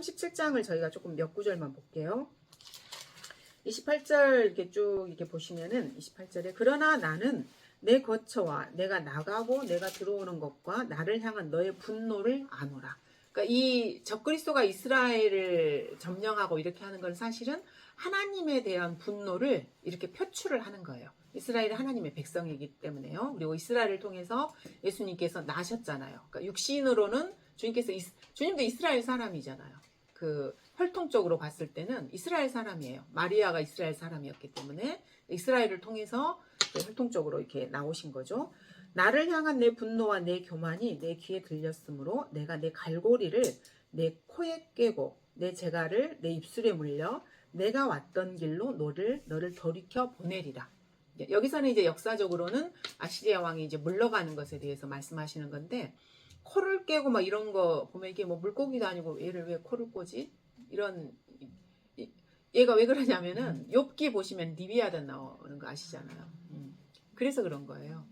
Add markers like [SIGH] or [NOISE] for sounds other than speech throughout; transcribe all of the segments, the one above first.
37장을 저희가 조금 몇 구절만 볼게요. 28절 이렇게 쭉 이렇게 보시면은 28절에 그러나 나는 내 거처와 내가 나가고 내가 들어오는 것과 나를 향한 너의 분노를 아노라. 그러니까 이 적그리스도가 이스라엘을 점령하고 이렇게 하는 건 사실은 하나님에 대한 분노를 이렇게 표출을 하는 거예요. 이스라엘이 하나님의 백성이기 때문에요. 그리고 이스라엘을 통해서 예수님께서 나셨잖아요. 그러니까 육신으로는 주님께서 주님도 이스라엘 사람이잖아요. 그 혈통적으로 봤을 때는 이스라엘 사람이에요. 마리아가 이스라엘 사람이었기 때문에 이스라엘을 통해서 그 혈통적으로 이렇게 나오신 거죠. 나를 향한 내 분노와 내 교만이 내 귀에 들렸으므로 내가 내 갈고리를 내 코에 꿰고 내 재갈을 내 입술에 물려 내가 왔던 길로 너를 너를 돌이켜 보내리라. 여기서는 이제 역사적으로는 아시리아 왕이 이제 물러가는 것에 대해서 말씀하시는 건데 코를 깨고 막 이런 거 보면 이게 뭐 물고기도 아니고 얘를 왜 코를 꼬지? 이런 얘가 왜 그러냐면은 욥기 보시면 니비아단 나오는 거 아시잖아요. 음. 그래서 그런 거예요.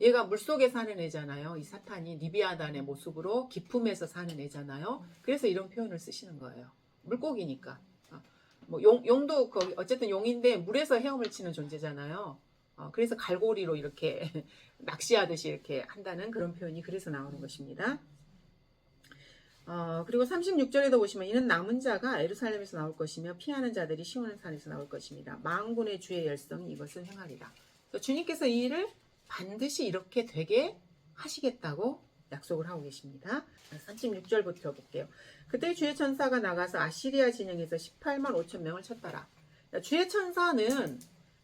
얘가 물속에 사는 애잖아요. 이 사탄이 니비아단의 모습으로 기품에서 사는 애잖아요. 그래서 이런 표현을 쓰시는 거예요. 물고기니까. 어, 뭐 용, 용도 거기 어쨌든 용인데 물에서 헤엄을 치는 존재잖아요. 어, 그래서 갈고리로 이렇게 [LAUGHS] 낚시하듯이 이렇게 한다는 그런 표현이 그래서 나오는 것입니다. 어, 그리고 36절에도 보시면 이는 남은 자가 에루살렘에서 나올 것이며 피하는 자들이 시온의 산에서 나올 것입니다. 망군의 주의 열성이 이것을 행하리라. 주님께서 이 일을 반드시 이렇게 되게 하시겠다고 약속을 하고 계십니다. 36절부터 볼게요. 그때 주의 천사가 나가서 아시리아 진영에서 18만 5천 명을 쳤더라. 주의 천사는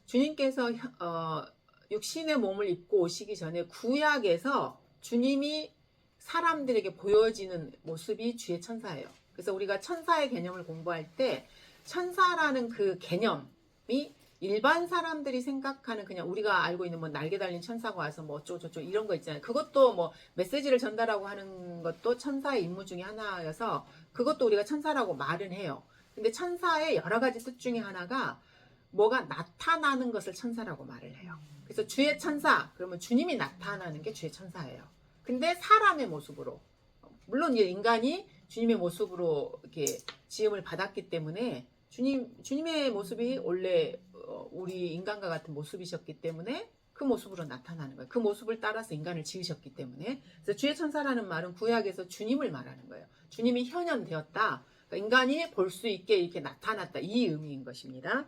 주님께서 어, 육신의 몸을 입고 오시기 전에 구약에서 주님이 사람들에게 보여지는 모습이 주의 천사예요. 그래서 우리가 천사의 개념을 공부할 때 천사라는 그 개념이 일반 사람들이 생각하는 그냥 우리가 알고 있는 뭐 날개 달린 천사가 와서 뭐 어쩌고저쩌고 이런 거 있잖아요. 그것도 뭐 메시지를 전달하고 하는 것도 천사의 임무 중에 하나여서 그것도 우리가 천사라고 말은 해요. 근데 천사의 여러 가지 뜻 중에 하나가 뭐가 나타나는 것을 천사라고 말을 해요. 그래서 주의 천사 그러면 주님이 나타나는 게 주의 천사예요. 근데 사람의 모습으로 물론 인간이 주님의 모습으로 이렇게 지음을 받았기 때문에 주님 주님의 모습이 원래 어, 우리 인간과 같은 모습이셨기 때문에 그 모습으로 나타나는 거예요. 그 모습을 따라서 인간을 지으셨기 때문에 그래서 주의 천사라는 말은 구약에서 주님을 말하는 거예요. 주님이 현현되었다. 그러니까 인간이 볼 수 있게 이렇게 나타났다 이 의미인 것입니다.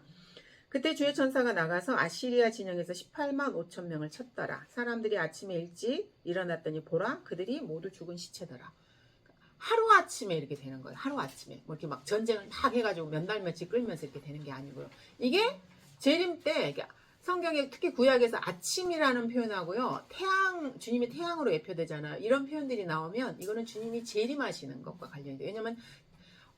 그때 주의 천사가 나가서 아시리아 진영에서 18만 5천 명을 쳤더라. 사람들이 아침에 일찍 일어났더니 보라 그들이 모두 죽은 시체더라. 하루 아침에 이렇게 되는 거예요. 하루 아침에 뭐 이렇게 막 전쟁을 막 해가지고 몇 날 며칠 끌면서 이렇게 되는 게 아니고요. 이게 재림 때 성경에 특히 구약에서 아침이라는 표현하고요. 태양 주님이 태양으로 예표되잖아요. 이런 표현들이 나오면 이거는 주님이 재림하시는 것과 관련이 돼요. 왜냐면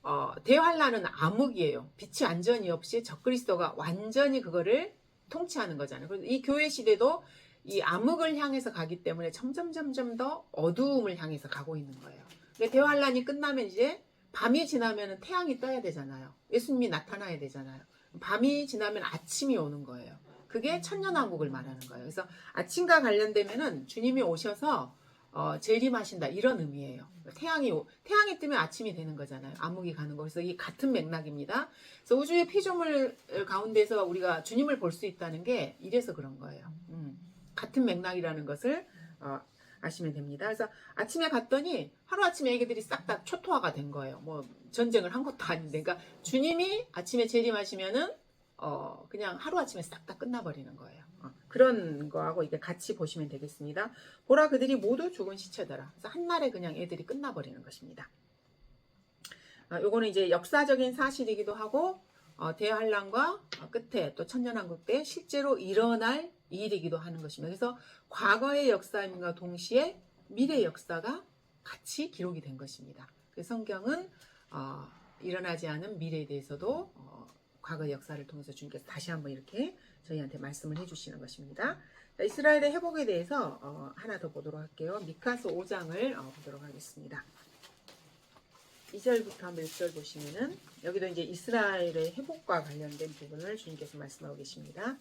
어, 대환란은 암흑이에요. 빛이 완전히 없이 적그리스도가 완전히 그거를 통치하는 거잖아요. 그래서 이 교회 시대도 이 암흑을 향해서 가기 때문에 점점 점점 더 어두움을 향해서 가고 있는 거예요. 근데 대환란이 끝나면 이제 밤이 지나면 태양이 떠야 되잖아요. 예수님이 나타나야 되잖아요. 밤이 지나면 아침이 오는 거예요. 그게 천년왕국을 말하는 거예요. 그래서 아침과 관련되면은 주님이 오셔서 어, 재림하신다 이런 의미예요. 태양이 오- 태양이 뜨면 아침이 되는 거잖아요. 암흑이 가는 거. 그래서 이 같은 맥락입니다. 그래서 우주의 피조물 가운데서 우리가 주님을 볼 수 있다는 게 이래서 그런 거예요. 음, 같은 맥락이라는 것을 어, 아시면 됩니다. 그래서 아침에 갔더니 하루 아침에 애기들이 싹 다 초토화가 된 거예요. 뭐 전쟁을 한 것도 아닌데, 그러니까 주님이 아침에 재림하시면은 어, 그냥 하루 아침에 싹 다 끝나버리는 거예요. 어, 그런 거하고 이게 같이 보시면 되겠습니다. 보라 그들이 모두 죽은 시체더라. 그래서 한날에 그냥 애들이 끝나버리는 것입니다. 아, 요거는 이제 역사적인 사실이기도 하고 어, 대환란과 어, 끝에 또 천년왕국 때 실제로 일어날 일이기도 하는 것입니다. 그래서 과거의 역사임과 동시에 미래의 역사가 같이 기록이 된 것입니다. 그 성경은 어, 일어나지 않은 미래에 대해서도 어, 과거의 역사를 통해서 주님께서 다시 한번 이렇게 저희한테 말씀을 해주시는 것입니다. 자, 이스라엘의 회복에 대해서 어, 하나 더 보도록 할게요. 미카서 5장을 어, 보도록 하겠습니다. 2절부터 한번 6절 보시면은 여기도 이제 이스라엘의 회복과 관련된 부분을 주님께서 말씀하고 계십니다.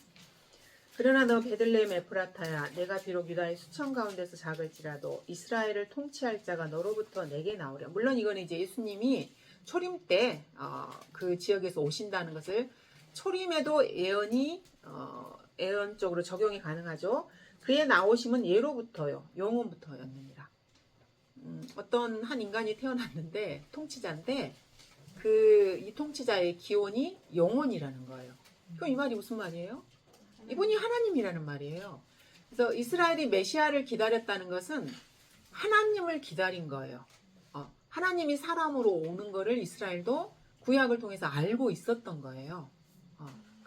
그러나 너 베들레헴 에프라타야 내가 비록 유다의 수천 가운데서 작을지라도 이스라엘을 통치할 자가 너로부터 내게 나오랴. 물론 이거는 이제 예수님이 초림 때그 지역에서 오신다는 것을 초림에도 예언이 어, 예언적으로 적용이 가능하죠. 그의 나오심은 예로부터요, 영원부터였느니라. 음, 어떤 한 인간이 태어났는데 통치자인데 그 이 통치자의 기원이 영원이라는 거예요. 그럼 이 말이 무슨 말이에요? 이분이 하나님이라는 말이에요. 그래서 이스라엘이 메시아를 기다렸다는 것은 하나님을 기다린 거예요. 어, 하나님이 사람으로 오는 거를 이스라엘도 구약을 통해서 알고 있었던 거예요.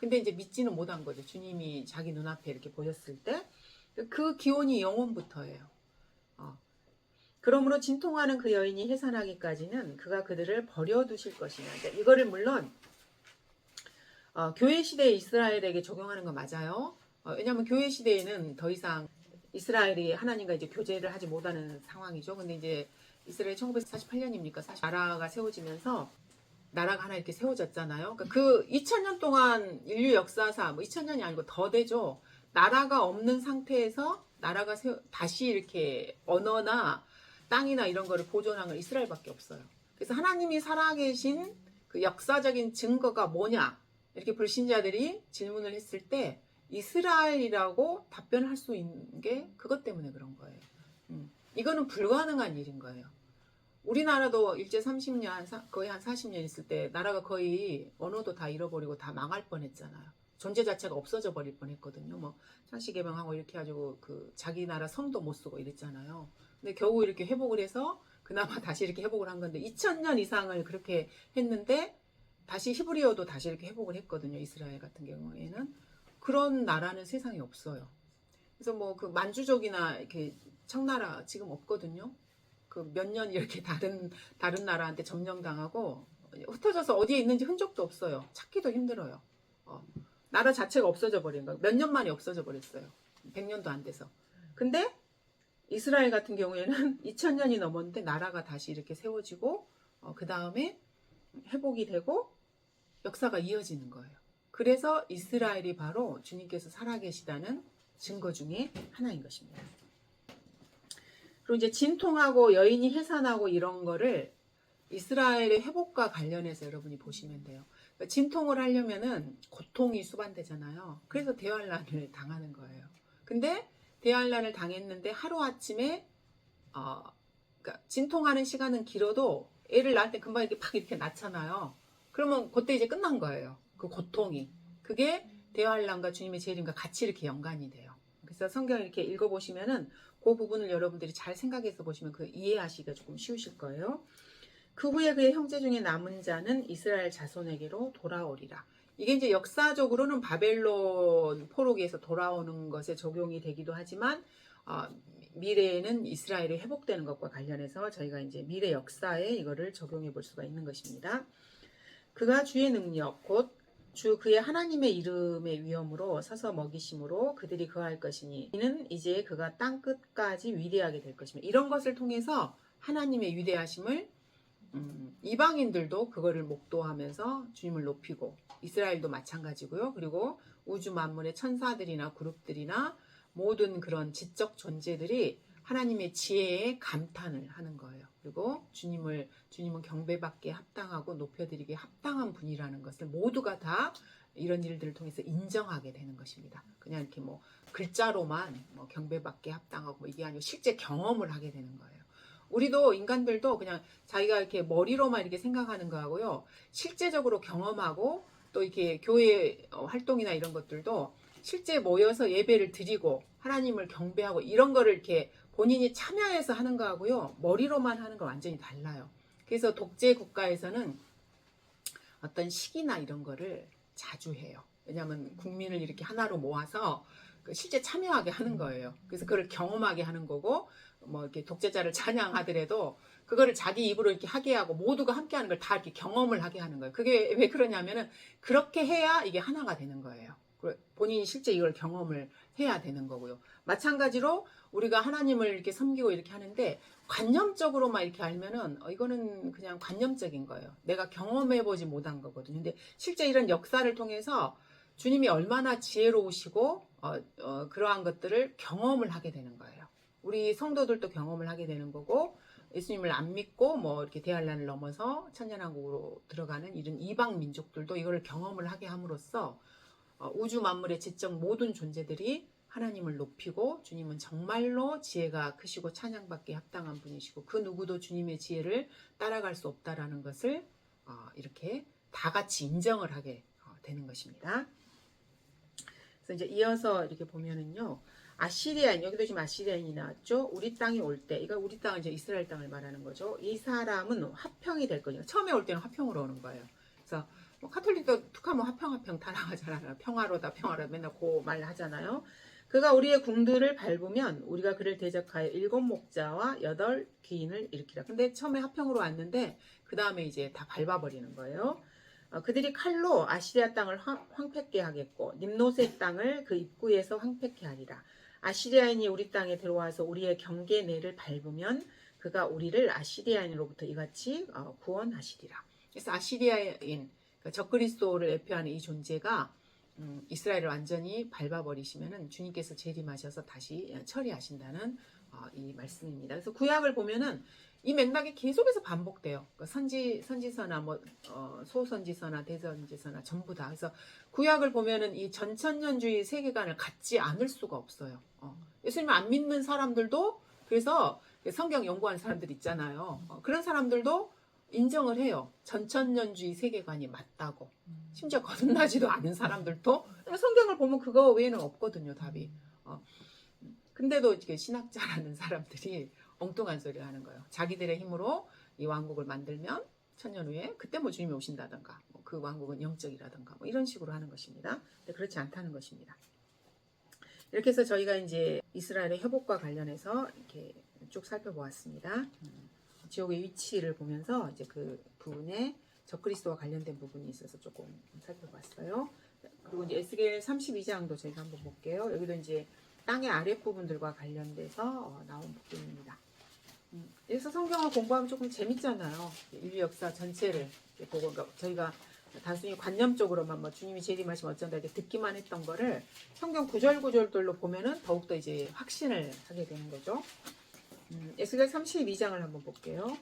어, 근데 이제 믿지는 못한 거죠. 주님이 자기 눈앞에 이렇게 보셨을 때. 그 기원이 영원부터예요. 어, 그러므로 진통하는 그 여인이 해산하기까지는 그가 그들을 버려두실 것이냐. 그러니까 이거를 물론 어, 교회 시대 이스라엘에게 적용하는 건 맞아요. 어, 왜냐하면 교회 시대에는 더 이상 이스라엘이 하나님과 이제 교제를 하지 못하는 상황이죠. 근데 이제 이스라엘 1948년입니까? 사실 나라가 세워지면서 나라가 하나 이렇게 세워졌잖아요. 그러니까 그 2000년 동안 인류 역사사 뭐 2000년이 아니고 더 되죠. 나라가 없는 상태에서 나라가 세워, 다시 이렇게 언어나 땅이나 이런 거를 보존한 건 이스라엘밖에 없어요. 그래서 하나님이 살아계신 그 역사적인 증거가 뭐냐? 이렇게 불신자들이 질문을 했을 때 이스라엘이라고 답변을 할 수 있는 게 그것 때문에 그런 거예요. 음, 이거는 불가능한 일인 거예요. 우리나라도 일제 30년, 사- 거의 한 40년 있을 때 나라가 거의 언어도 다 잃어버리고 다 망할 뻔했잖아요. 존재 자체가 없어져 버릴 뻔했거든요. 뭐 창씨 개명하고 이렇게 해가지고 그 자기 나라 성도 못 쓰고 이랬잖아요. 근데 겨우 이렇게 회복을 해서 그나마 다시 이렇게 회복을 한 건데 2000년 이상을 그렇게 했는데 다시 히브리어도 다시 이렇게 회복을 했거든요. 이스라엘 같은 경우에는 그런 나라는 세상에 없어요. 그래서 뭐 그 만주족이나 이렇게 청나라 지금 없거든요. 그 몇 년 이렇게 다른 다른 나라한테 점령당하고 흩어져서 어디에 있는지 흔적도 없어요. 찾기도 힘들어요. 어, 나라 자체가 없어져 버린 거예요. 몇 년 만에 없어져 버렸어요. 100년도 안 돼서. 근데 이스라엘 같은 경우에는 [LAUGHS] 2000년이 넘었는데 나라가 다시 이렇게 세워지고 그 다음에 회복이 되고 역사가 이어지는 거예요. 그래서 이스라엘이 바로 주님께서 살아계시다는 증거 중에 하나인 것입니다. 그리고 이제 진통하고 여인이 해산하고 이런 거를 이스라엘의 회복과 관련해서 여러분이 보시면 돼요. 그러니까 진통을 하려면은 고통이 수반되잖아요. 그래서 대환란을 당하는 거예요. 근데 대환란을 당했는데 하루 아침에 어, 그러니까 진통하는 시간은 길어도 애를 낳을 때 금방 이렇게 팍 이렇게 낳잖아요. 그러면 그때 이제 끝난 거예요. 그 고통이. 그게 대환란과 주님의 재림과 같이 이렇게 연관이 돼요. 그래서 성경 이렇게 읽어보시면은 그 부분을 여러분들이 잘 생각해서 보시면 그 이해하시기가 조금 쉬우실 거예요. 그 후에 그의 형제 중에 남은 자는 이스라엘 자손에게로 돌아오리라. 이게 이제 역사적으로는 바벨론 포로기에서 돌아오는 것에 적용이 되기도 하지만 어, 미래에는 이스라엘이 회복되는 것과 관련해서 저희가 이제 미래 역사에 이거를 적용해 볼 수가 있는 것입니다. 그가 주의 능력 곧 주 그의 하나님의 이름의 위엄으로 서서 먹이심으로 그들이 그할 것이니 이는 이제 그가 땅 끝까지 위대하게 될 것입니다. 이런 것을 통해서 하나님의 위대하심을 음, 이방인들도 그거를 목도하면서 주님을 높이고 이스라엘도 마찬가지고요. 그리고 우주 만물의 천사들이나 그룹들이나 모든 그런 지적 존재들이 하나님의 지혜에 감탄을 하는 거예요. 그리고 주님을 주님은 경배받기에 합당하고 높여드리기에 합당한 분이라는 것을 모두가 다 이런 일들을 통해서 인정하게 되는 것입니다. 그냥 이렇게 뭐 글자로만 뭐 경배받기에 합당하고 뭐 이게 아니고 실제 경험을 하게 되는 거예요. 우리도 인간들도 그냥 자기가 이렇게 머리로만 이렇게 생각하는 거하고요. 실제적으로 경험하고 또 이렇게 교회 어, 활동이나 이런 것들도 실제 모여서 예배를 드리고 하나님을 경배하고 이런 거를 이렇게 본인이 참여해서 하는 거하고요. 머리로만 하는 거 완전히 달라요. 그래서 독재 국가에서는 어떤 시기나 이런 거를 자주 해요. 왜냐하면 국민을 이렇게 하나로 모아서 그 실제 참여하게 하는 거예요. 그래서 그걸 경험하게 하는 거고, 뭐 이렇게 독재자를 찬양하더라도 그거를 자기 입으로 이렇게 하게 하고 모두가 함께 하는 걸 다 이렇게 경험을 하게 하는 거예요. 그게 왜 그러냐면은 그렇게 해야 이게 하나가 되는 거예요. 그 본인이 실제 이걸 경험을 해야 되는 거고요. 마찬가지로 우리가 하나님을 이렇게 섬기고 이렇게 하는데 관념적으로만 이렇게 알면은 어, 이거는 그냥 관념적인 거예요. 내가 경험해보지 못한 거거든요. 근데 실제 이런 역사를 통해서 주님이 얼마나 지혜로우시고 어, 어, 그러한 것들을 경험을 하게 되는 거예요. 우리 성도들도 경험을 하게 되는 거고 예수님을 안 믿고 뭐 이렇게 대한란을 넘어서 천년왕국으로 들어가는 이런 이방 민족들도 이걸 경험을 하게 함으로써 어, 우주 만물의 지적 모든 존재들이 하나님을 높이고 주님은 정말로 지혜가 크시고 찬양받기에 합당한 분이시고 그 누구도 주님의 지혜를 따라갈 수 없다라는 것을 어, 이렇게 다 같이 인정을 하게 어, 되는 것입니다. 그래서 이제 이어서 이렇게 보면은요. 아시리아인 여기도 지금 아시리아인이 나왔죠. 우리 땅에 올 때, 이거 우리 땅은 이제 이스라엘 땅을 말하는 거죠. 이 사람은 화평이 될 거예요. 처음에 올 때는 화평으로 오는 거예요. 그래서 뭐 카톨릭도 툭하면 화평 화평 다 나가잖아요. 평화로다 평화로 맨날 그 말 하잖아요. 그가 우리의 궁들을 밟으면 우리가 그를 대적하여 일곱 목자와 여덟 귀인을 일으키라. 근데 처음에 화평으로 왔는데 그 다음에 이제 다 밟아버리는 거예요. 어, 그들이 칼로 아시리아 땅을 황, 황폐케 하겠고 님노세 땅을 그 입구에서 황폐케 하리라. 아시리아인이 우리 땅에 들어와서 우리의 경계내를 밟으면 그가 우리를 아시리아인으로부터 이같이 어, 구원하시리라. 그래서 아시리아인 그 적그리스도를 대표하는 이 존재가 음, 이스라엘을 완전히 밟아버리시면은 주님께서 재림하셔서 다시 처리하신다는 어, 이 말씀입니다. 그래서 구약을 보면은 이 맥락이 계속해서 반복돼요. 그러니까 선지 선지서나 뭐 어, 소선지서나 대선지서나 전부 다. 그래서 구약을 보면은 이 전천년주의 세계관을 갖지 않을 수가 없어요. 어, 예수님 안 믿는 사람들도 그래서 성경 연구하는 사람들 있잖아요. 어, 그런 사람들도 인정을 해요. 전천년주의 세계관이 맞다고. 심지어 거듭나지도 않은 사람들도 성경을 보면 그거 외에는 없거든요, 답이. 어. 근데도 이렇게 신학자라는 사람들이 엉뚱한 소리를 하는 거예요. 자기들의 힘으로 이 왕국을 만들면 천년 후에 그때 뭐 주님이 오신다던가 뭐 그 왕국은 영적이라던가 뭐 이런 식으로 하는 것입니다. 근데 그렇지 않다는 것입니다. 이렇게 해서 저희가 이제 이스라엘의 회복과 관련해서 이렇게 쭉 살펴보았습니다. 음, 지옥의 위치를 보면서 이제 그 부분에 적그리스도와 관련된 부분이 있어서 조금 살펴봤어요. 그리고 이제 에스겔 32장도 저희가 한번 볼게요. 여기도 이제 땅의 아랫부분들과 관련돼서 어, 나온 부분입니다. 음, 그래서 성경을 공부하면 조금 재밌잖아요. 인류 역사 전체를 보고 그러니까 저희가 단순히 관념적으로만 뭐 주님이 재림하시면 어쩐다 이렇게 듣기만 했던 거를 성경 구절 구절들로 보면은 더욱더 이제 확신을 하게 되는 거죠. 음, 에스겔 32장을 한번 볼게요.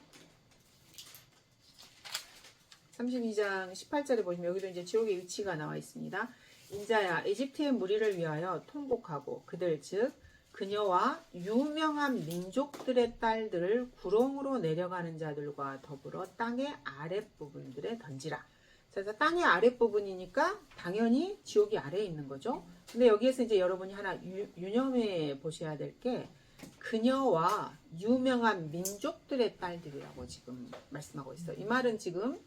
32장 18절에 보시면 여기도 이제 지옥의 위치가 나와 있습니다. 인자야 에집트의 무리를 위하여 통곡하고 그들 즉 그녀와 유명한 민족들의 딸들을 구렁으로 내려가는 자들과 더불어 땅의 아랫부분들에 던지라. 그래서 땅의 아랫부분이니까 당연히 지옥이 아래에 있는 거죠. 근데 여기에서 이제 여러분이 하나 유, 유념해 보셔야 될게 그녀와 유명한 민족들의 딸들이라고 지금 말씀하고 있어요. 이 말은 지금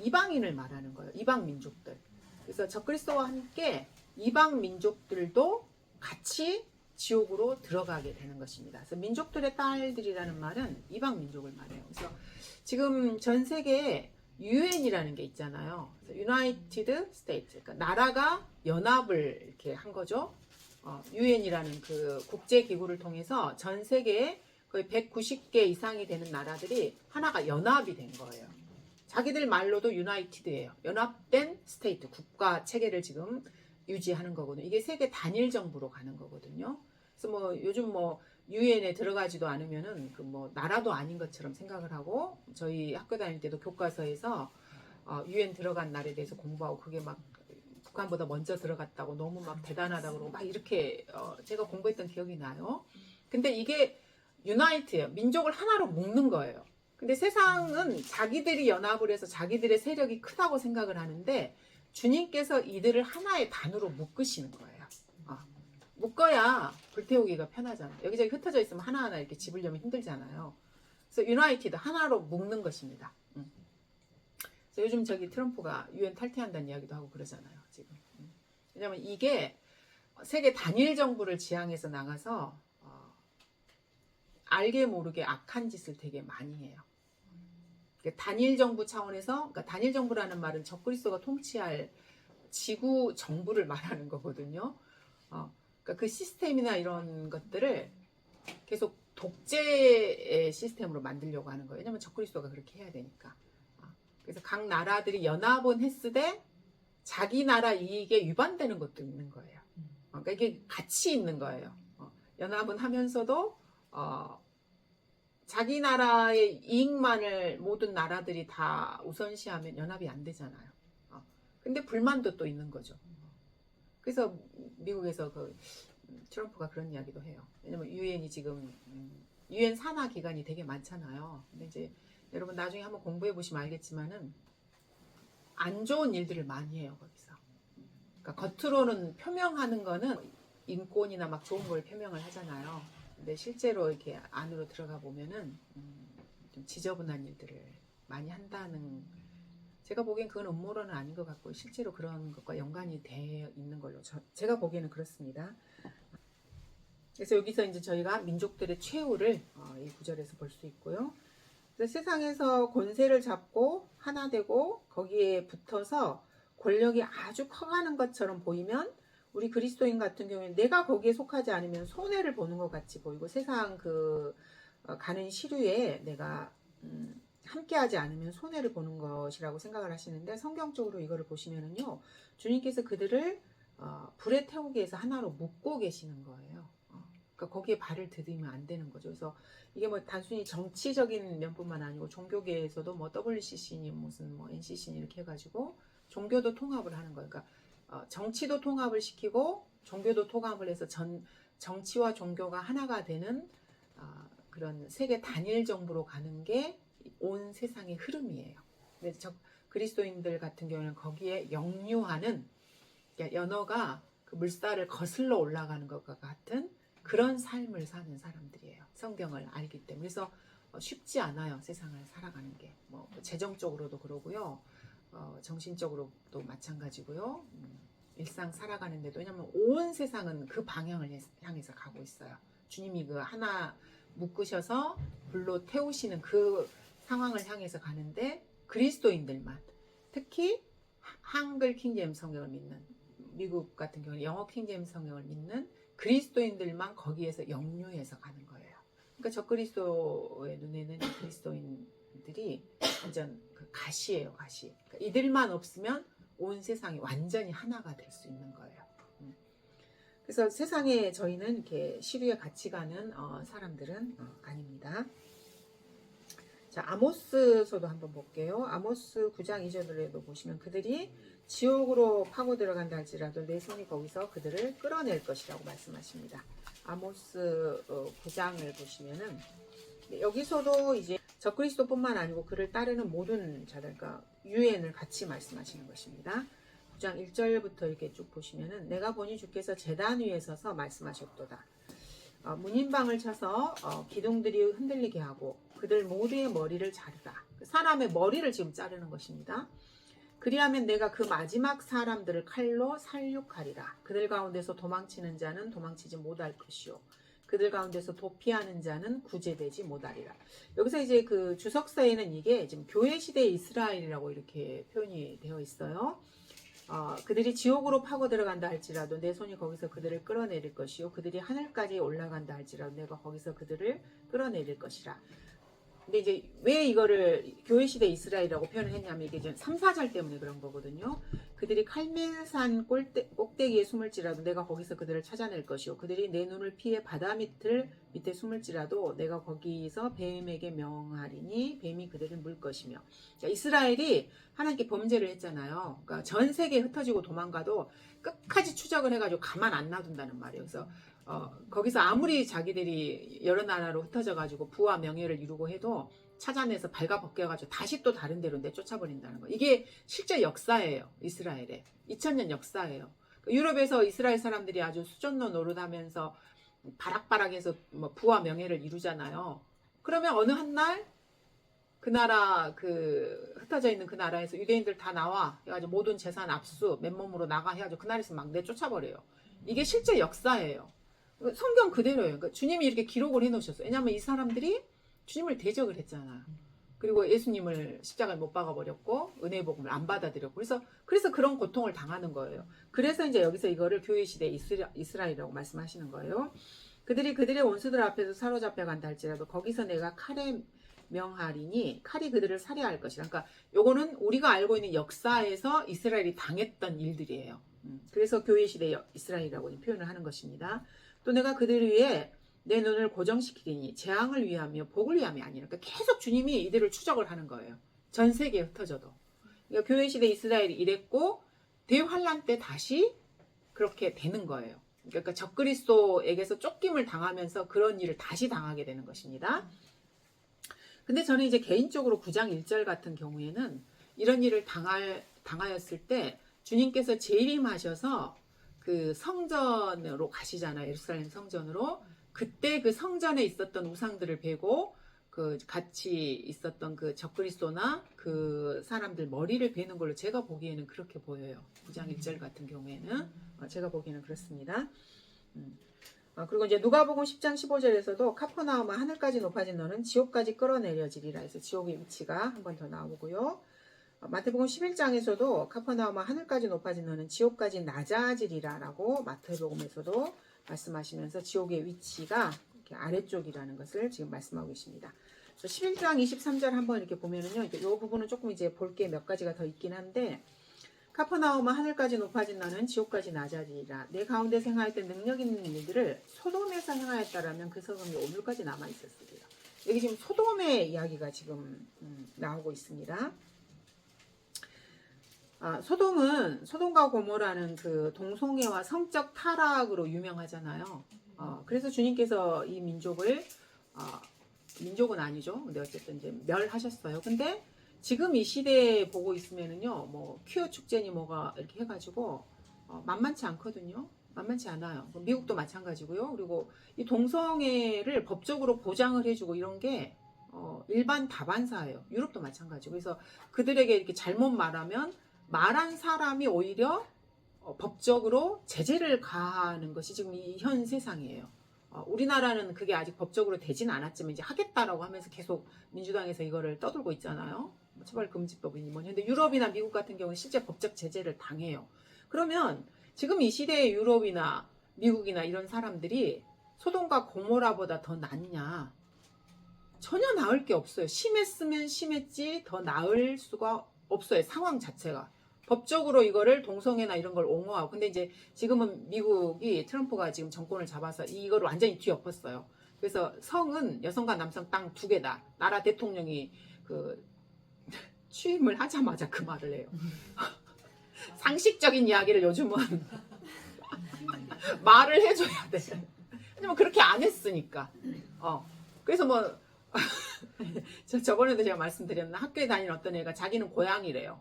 이방인을 말하는 거예요. 이방 민족들. 그래서 적그리스도와 함께 이방 민족들도 같이 지옥으로 들어가게 되는 것입니다. 그래서 민족들의 딸들이라는 말은 이방 민족을 말해요. 그래서 지금 전 세계에 유엔이라는 게 있잖아요. 유나이티드 스테이트. 그러니까 나라가 연합을 이렇게 한 거죠. 유엔이라는 그 국제 기구를 통해서 전 세계에 거의 190개 이상이 되는 나라들이 하나가 연합이 된 거예요. 자기들 말로도 유나이티드예요. 연합된 스테이트 국가 체계를 지금 유지하는 거거든요. 이게 세계 단일 정부로 가는 거거든요. 그래서 뭐 요즘 뭐 유엔에 들어가지도 않으면은 그 뭐 나라도 아닌 것처럼 생각을 하고 저희 학교 다닐 때도 교과서에서 어, 유엔 들어간 날에 대해서 공부하고 그게 막 북한보다 먼저 들어갔다고 너무 막 대단하다고 그러고 막 이렇게 어, 제가 공부했던 기억이 나요. 근데 이게 유나이트예요. 민족을 하나로 묶는 거예요. 근데 세상은 자기들이 연합을 해서 자기들의 세력이 크다고 생각을 하는데 주님께서 이들을 하나의 단으로 묶으시는 거예요. 어. 묶어야 불태우기가 편하잖아요. 여기저기 흩어져 있으면 하나하나 이렇게 집으려면 힘들잖아요. 그래서 유나이티드 하나로 묶는 것입니다. 음. 요즘 저기 트럼프가 유엔 탈퇴한다는 이야기도 하고 그러잖아요. 지금. 음. 왜냐면 이게 세계 단일 정부를 지향해서 나가서 어, 알게 모르게 악한 짓을 되게 많이 해요. 그러니까 단일 정부 차원에서 그러니까 단일 정부라는 말은 적그리스도가 통치할 지구 정부를 말하는 거거든요. 어, 그러니까 그 시스템이나 이런 것들을 계속 독재의 시스템으로 만들려고 하는 거예요. 왜냐하면 적그리스도가 그렇게 해야 되니까. 어, 그래서 각 나라들이 연합은 했으되 자기 나라 이익에 위반되는 것도 있는 거예요. 어, 그러니까 이게 같이 있는 거예요. 어, 연합은 하면서도 어, 자기 나라의 이익만을 모든 나라들이 다 우선시하면 연합이 안 되잖아요. 어. 근데 불만도 또 있는 거죠. 그래서 미국에서 그 트럼프가 그런 이야기도 해요. 왜냐면 유엔이 지금 유엔 산하 기관이 되게 많잖아요. 근데 이제 여러분 나중에 한번 공부해 보시면 알겠지만은 안 좋은 일들을 많이 해요 거기서. 그러니까 겉으로는 표명하는 거는 인권이나 막 좋은 걸 표명을 하잖아요. 근데 실제로 이렇게 안으로 들어가 보면은 음, 좀 지저분한 일들을 많이 한다는. 제가 보기엔 그건 음모론은 아닌 것 같고 실제로 그런 것과 연관이 되어 있는 걸로 저, 제가 보기에는 그렇습니다. 그래서 여기서 이제 저희가 민족들의 최후를 어, 이 구절에서 볼 수 있고요. 세상에서 권세를 잡고 하나 되고 거기에 붙어서 권력이 아주 커가는 것처럼 보이면 우리 그리스도인 같은 경우에는 내가 거기에 속하지 않으면 손해를 보는 것 같이 보이고 세상 그 어, 가는 시류에 내가 음, 함께하지 않으면 손해를 보는 것이라고 생각을 하시는데 성경적으로 이거를 보시면은요 주님께서 그들을 어, 불에 태우기 위해서 하나로 묶고 계시는 거예요. 어, 그러니까 거기에 발을 디디면 안 되는 거죠. 그래서 이게 뭐 단순히 정치적인 면뿐만 아니고 종교계에서도 뭐 WCC니 무슨 뭐 NCC니 이렇게 해가지고 종교도 통합을 하는 거예요. 그러니까 어, 정치도 통합을 시키고 종교도 통합을 해서 전 정치와 종교가 하나가 되는 어, 그런 세계 단일 정부로 가는 게 온 세상의 흐름이에요. 근데 저 그리스도인들 같은 경우는 거기에 역류하는 그러니까 연어가 그 물살을 거슬러 올라가는 것과 같은 그런 삶을 사는 사람들이에요. 성경을 알기 때문에 그래서 어, 쉽지 않아요. 세상을 살아가는 게. 뭐 재정적으로도 그러고요. 어, 정신적으로도 마찬가지고요. 음, 일상 살아가는데도 왜냐하면 온 세상은 그 방향을 향해서 가고 있어요. 주님이 그 하나 묶으셔서 불로 태우시는 그 상황을 향해서 가는데 그리스도인들만 특히 한글 킹제임 성경을 믿는 미국 같은 경우는 영어 킹제임 성경을 믿는 그리스도인들만 거기에서 역류해서 가는 거예요. 그러니까 저 그리스도의 눈에는 그리스도인들이 완전 그 가시예요, 가시. 그러니까 이들만 없으면 온 세상이 완전히 하나가 될 수 있는 거예요. 음. 그래서 세상에 저희는 이렇게 시류에 같이 가는 어, 사람들은 어, 아닙니다. 자, 아모스서도 한번 볼게요. 아모스 9장 2절에도 보시면 그들이 지옥으로 파고 들어간다 할지라도 내 손이 거기서 그들을 끌어낼 것이라고 말씀하십니다. 아모스 9장을 보시면은 여기서도 이제 적그리스도뿐만 아니고 그를 따르는 모든 자들과 유엔을 같이 말씀하시는 것입니다. 9장 1절부터 이렇게 쭉 보시면은 내가 보니 주께서 재단 위에 서서 말씀하셨도다. 어, 문인방을 쳐서 어, 기둥들이 흔들리게 하고 그들 모두의 머리를 자르라. 사람의 머리를 지금 자르는 것입니다. 그리하면 내가 그 마지막 사람들을 칼로 살육하리라. 그들 가운데서 도망치는 자는 도망치지 못할 것이요. 그들 가운데서 도피하는 자는 구제되지 못하리라. 여기서 이제 그 주석사에는 이게 지금 교회 시대의 이스라엘이라고 이렇게 표현이 되어 있어요. 어, 그들이 지옥으로 파고 들어간다 할지라도 내 손이 거기서 그들을 끌어내릴 것이요. 그들이 하늘까지 올라간다 할지라도 내가 거기서 그들을 끌어내릴 것이라. 근데 이제 왜 이거를 교회 시대 이스라엘이라고 표현을 했냐면 이게 이제 3, 4절 때문에 그런 거거든요. 그들이 칼멜산 꼴대, 꼭대기에 숨을지라도 내가 거기서 그들을 찾아낼 것이요. 그들이 내 눈을 피해 바다 밑을 밑에 숨을지라도 내가 거기서 뱀에게 명하리니 뱀이 그들을 물 것이며. 자, 이스라엘이 하나님께 범죄를 했잖아요. 그러니까 전 세계에 흩어지고 도망가도 끝까지 추적을 해가지고 가만 안 놔둔다는 말이에요. 그래서 어, 거기서 아무리 자기들이 여러 나라로 흩어져 가지고 부와 명예를 이루고 해도 찾아내서 발가벗겨 가지고 다시 또 다른 데로 내쫓아버린다는 거. 이게 실제 역사예요. 이스라엘의 2000년 역사예요. 유럽에서 이스라엘 사람들이 아주 수전노 노릇하면서 바락바락해서 뭐 부와 명예를 이루잖아요. 그러면 어느 한 날 그 나라 그 흩어져 있는 그 나라에서 유대인들 다 나와 해가지고 모든 재산 압수 맨몸으로 나가 해가지고 그 나라에서 막 내쫓아버려요. 이게 실제 역사예요. 성경 그대로예요. 그러니까 주님이 이렇게 기록을 해놓으셨어요. 왜냐하면 이 사람들이 주님을 대적을 했잖아요. 그리고 예수님을 십자가에 못 박아 버렸고 은혜의 복음을 안 받아들였고 그래서 그래서 그런 고통을 당하는 거예요. 그래서 이제 여기서 이거를 교회 시대 이스라, 이스라엘이라고 말씀하시는 거예요. 그들이 그들의 원수들 앞에서 사로잡혀 간다 할지라도 거기서 내가 칼에 명하리니 칼이 그들을 살해할 것이라. 그러니까 요거는 우리가 알고 있는 역사에서 이스라엘이 당했던 일들이에요. 음, 그래서 교회 시대 이스라엘이라고 표현을 하는 것입니다. 또 내가 그들 위에 내 눈을 고정시키리니 재앙을 위하며 복을 위함이 아니라 그러니까 계속 주님이 이들을 추적을 하는 거예요. 전 세계에 흩어져도. 그러니까 교회 시대 이스라엘이 이랬고 대환란 때 다시 그렇게 되는 거예요. 그러니까 적그리스도에게서 쫓김을 당하면서 그런 일을 다시 당하게 되는 것입니다. 근데 저는 이제 개인적으로 9장 1절 같은 경우에는 이런 일을 당할, 당하였을 때 주님께서 재림하셔서 그 성전으로 가시잖아요. 예루살렘 성전으로. 그때 그 성전에 있었던 우상들을 베고 그 같이 있었던 그 적그리스도나 그 사람들 머리를 베는 걸로 제가 보기에는 그렇게 보여요. 9장 1절 같은 경우에는 어, 제가 보기에는 그렇습니다. 음. 어, 그리고 이제 누가복음 10장 15절에서도 카퍼나움은 하늘까지 높아진 너는 지옥까지 끌어내려지리라 해서 지옥의 위치가 한 번 더 나오고요. 어, 마태복음 11장에서도 카퍼나움은 하늘까지 높아진 너는 지옥까지 낮아지리라 라고 마태복음에서도 말씀하시면서 지옥의 위치가 아래쪽이라는 것을 지금 말씀하고 계십니다. 그래서 11장 23절 한번 이렇게 보면은요. 이 부분은 조금 이제 볼 게 몇 가지가 더 있긴 한데 카퍼나움은 하늘까지 높아진 나는 지옥까지 낮아지리라. 내 가운데 생하였던 능력 있는 일들을 소돔에서 행하였다라면 그 소돔이 오늘까지 남아 있었으리라. 여기 지금 소돔의 이야기가 지금 음, 나오고 있습니다. 아, 소돔은 소돔과 고모라는 그 동성애와 성적 타락으로 유명하잖아요. 어, 그래서 주님께서 이 민족을 어, 민족은 아니죠. 근데 어쨌든 이제 멸하셨어요. 근데 지금 이 시대에 보고 있으면은요, 뭐 퀴어 축제니 뭐가 이렇게 해가지고 어, 만만치 않거든요. 만만치 않아요. 미국도 마찬가지고요. 그리고 이 동성애를 법적으로 보장을 해주고 이런 게 어, 일반 다반사예요. 유럽도 마찬가지고. 그래서 그들에게 이렇게 잘못 말하면 말한 사람이 오히려 어, 법적으로 제재를 가하는 것이 지금 이 현 세상이에요. 어, 우리나라는 그게 아직 법적으로 되진 않았지만 이제 하겠다라고 하면서 계속 민주당에서 이거를 떠들고 있잖아요. 뭐 처벌금지법이니 뭐니. 근데 유럽이나 미국 같은 경우는 실제 법적 제재를 당해요. 그러면 지금 이 시대의 유럽이나 미국이나 이런 사람들이 소돔과 고모라보다 더 낫냐? 전혀 나을 게 없어요. 심했으면 심했지 더 나을 수가 없어요. 상황 자체가. 법적으로 이거를 동성애나 이런 걸 옹호하고 근데 이제 지금은 미국이 트럼프가 지금 정권을 잡아서 이거를 완전히 뒤엎었어요. 그래서 성은 여성과 남성 땅 두 개다. 나라 대통령이 그 [LAUGHS] 취임을 하자마자 그 말을 해요. [LAUGHS] 상식적인 이야기를 요즘은 [LAUGHS] 말을 해줘야 돼. 왜냐면 그렇게 안 했으니까. 어. 그래서 뭐 저 저번에도 제가 말씀드렸나 학교에 다니는 어떤 애가 자기는 고양이래요.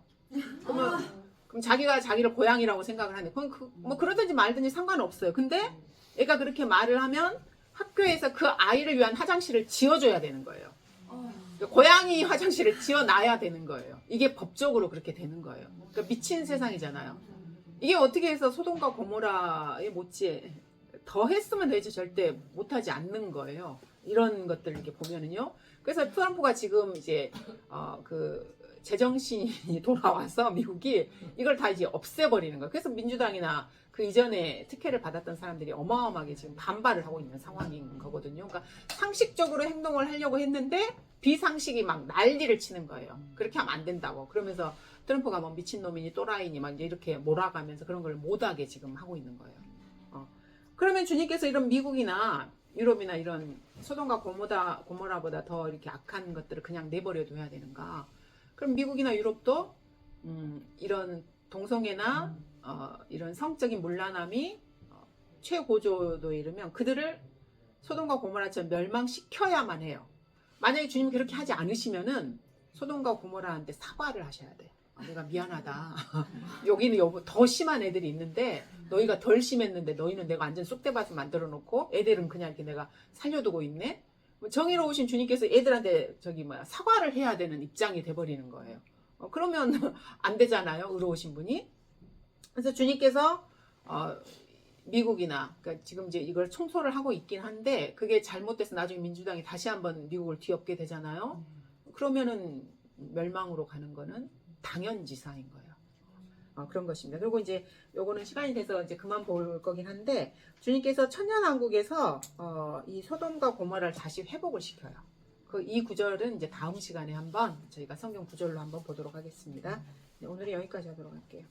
그러면 그럼 자기가 자기를 고양이라고 생각을 하는데 그건 그, 뭐 그러든지 말든지 상관없어요. 근데 애가 그렇게 말을 하면 학교에서 그 아이를 위한 화장실을 지어줘야 되는 거예요. 그러니까 고양이 화장실을 지어놔야 되는 거예요. 이게 법적으로 그렇게 되는 거예요. 그러니까 미친 세상이잖아요. 이게 어떻게 해서 소돔과 고모라에 못지에 더 했으면 되지 절대 못하지 않는 거예요. 이런 것들 이렇게 보면은요. 그래서 트럼프가 지금 이제 어, 그 제정신이 [LAUGHS] 돌아와서 미국이 이걸 다 이제 없애버리는 거예요. 그래서 민주당이나 그 이전에 특혜를 받았던 사람들이 어마어마하게 지금 반발을 하고 있는 상황인 거거든요. 그러니까 상식적으로 행동을 하려고 했는데 비상식이 막 난리를 치는 거예요. 그렇게 하면 안 된다고. 그러면서 트럼프가 뭐 미친놈이니 또라이니 막 이렇게 몰아가면서 그런 걸 못하게 지금 하고 있는 거예요. 어. 그러면 주님께서 이런 미국이나 유럽이나 이런 소돔과 고모다, 고모라보다 더 이렇게 악한 것들을 그냥 내버려 둬야 되는가? 그럼 미국이나 유럽도 음, 이런 동성애나 어, 이런 성적인 문란함이 어, 최고조도에 이르면 그들을 소돔과 고모라처럼 멸망시켜야만 해요. 만약에 주님이 그렇게 하지 않으시면은 소돔과 고모라한테 사과를 하셔야 돼. 아, 내가 미안하다. [LAUGHS] 여기는 여보 더 심한 애들이 있는데 너희가 덜 심했는데 너희는 내가 완전 쑥대밭을 만들어 놓고 애들은 그냥 이렇게 내가 살려두고 있네. 뭐 정의로우신 주님께서 애들한테 저기 뭐야 사과를 해야 되는 입장이 돼버리는 거예요. 어, 그러면 [LAUGHS] 안 되잖아요. 의로우신 분이. 그래서 주님께서 어, 미국이나 그러니까 지금 이제 이걸 청소를 하고 있긴 한데 그게 잘못돼서 나중에 민주당이 다시 한번 미국을 뒤엎게 되잖아요. 그러면은 멸망으로 가는 거는 당연지사인 거예요. 어, 그런 것입니다. 그리고 이제 요거는 시간이 돼서 이제 그만 볼 거긴 한데 주님께서 천년왕국에서 어, 이 소돔과 고모라를 다시 회복을 시켜요. 그 이 구절은 이제 다음 시간에 한번 저희가 성경 구절로 한번 보도록 하겠습니다. 네, 오늘은 여기까지 하도록 할게요.